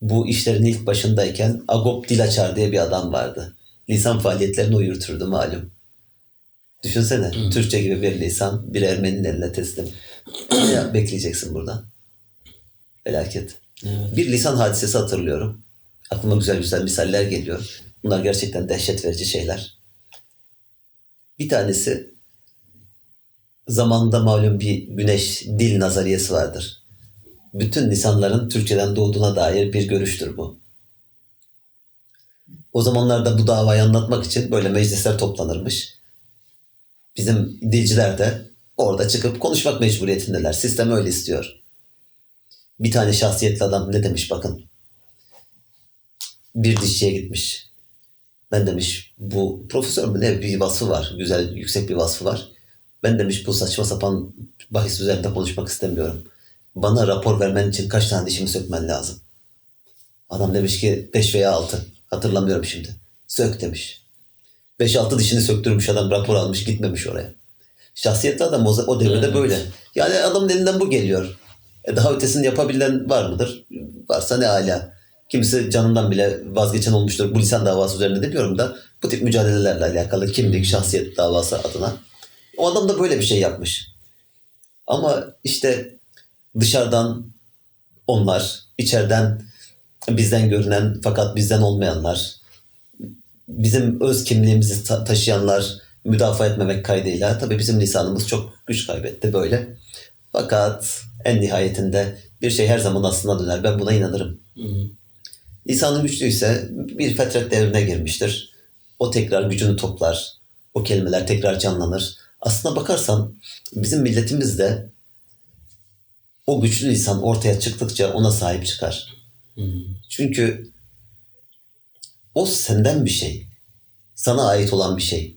bu işlerin ilk başındayken Agop Dilaçar diye bir adam vardı. Lisan faaliyetlerini o yürütürdü malum. Düşünsene Türkçe gibi bir lisan bir Ermeninin eline teslim. Ne bekleyeceksin buradan? Felaket. Evet. Bir lisan hadisesi hatırlıyorum. Aklıma güzel güzel misaller geliyor. Bunlar gerçekten dehşet verici şeyler. Bir tanesi zamanında malum bir güneş dil nazariyesi vardır. Bütün lisanların Türkçeden doğduğuna dair bir görüştür bu. O zamanlarda bu davayı anlatmak için böyle meclisler toplanırmış. Bizim dilciler de orada çıkıp konuşmak mecburiyetindeler. Sistem öyle istiyor. Bir tane şahsiyetli adam ne demiş bakın. Bir dişçiye gitmiş. Ben demiş bu profesör mü ne bir vasfı var. Güzel yüksek bir vasfı var. Ben demiş bu saçma sapan bahis üzerinde konuşmak istemiyorum. Bana rapor vermen için kaç tane dişimi sökmen lazım. Adam demiş ki 5 veya 6. Hatırlamıyorum şimdi. Sök demiş. 5-6 dişini söktürmüş adam rapor almış gitmemiş oraya. Şahsiyetli adam o, o devirde Evet. böyle. Yani adamın elinden bu geliyor. E daha ötesini yapabilen var mıdır? Varsa ne ala. Kimisi canından bile vazgeçen olmuştur. Bu lisan davası üzerine demiyorum da bu tip mücadelelerle alakalı kimlik, şahsiyet davası adına. O adam da böyle bir şey yapmış. Ama işte dışarıdan onlar, içeriden bizden görünen fakat bizden olmayanlar, bizim öz kimliğimizi ta- taşıyanlar müdafaa etmemek kaydıyla tabii bizim lisanımız çok güç kaybetti böyle. Fakat en nihayetinde bir şey her zaman aslına döner. Ben buna inanırım. Hı hı. Lisanı güçlüyse bir fetret devrine girmiştir. O tekrar gücünü toplar. O kelimeler tekrar canlanır. Aslına bakarsan bizim milletimiz de o güçlü lisan ortaya çıktıkça ona sahip çıkar. Hı. Çünkü o senden bir şey. Sana ait olan bir şey.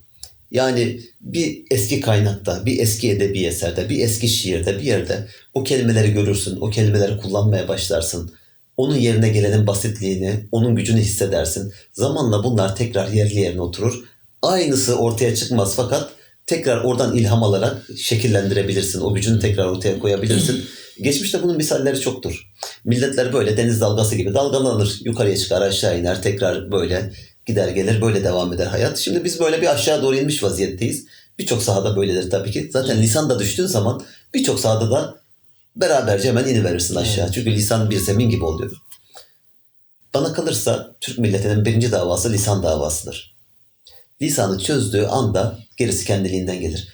Yani bir eski kaynakta, bir eski edebi eserde, bir eski şiirde, bir yerde o kelimeleri görürsün, o kelimeleri kullanmaya başlarsın. Onun yerine gelenin basitliğini, onun gücünü hissedersin. Zamanla bunlar tekrar yerli yerine oturur. Aynısı ortaya çıkmaz fakat tekrar oradan ilham alarak şekillendirebilirsin. O gücünü tekrar ortaya koyabilirsin. Geçmişte bunun misalleri çoktur. Milletler böyle deniz dalgası gibi dalgalanır. Yukarıya çıkar aşağı iner tekrar böyle gider gelir böyle devam eder hayat. Şimdi biz böyle bir aşağı doğru inmiş vaziyetteyiz. Birçok sahada böyledir tabii ki. Zaten lisan da düştüğün zaman birçok sahada da beraberce hemen iniverirsin aşağı. Çünkü lisan bir zemin gibi oluyor. Bana kalırsa Türk milletinin birinci davası lisan davasıdır. Lisanı çözdüğü anda gerisi kendiliğinden gelir.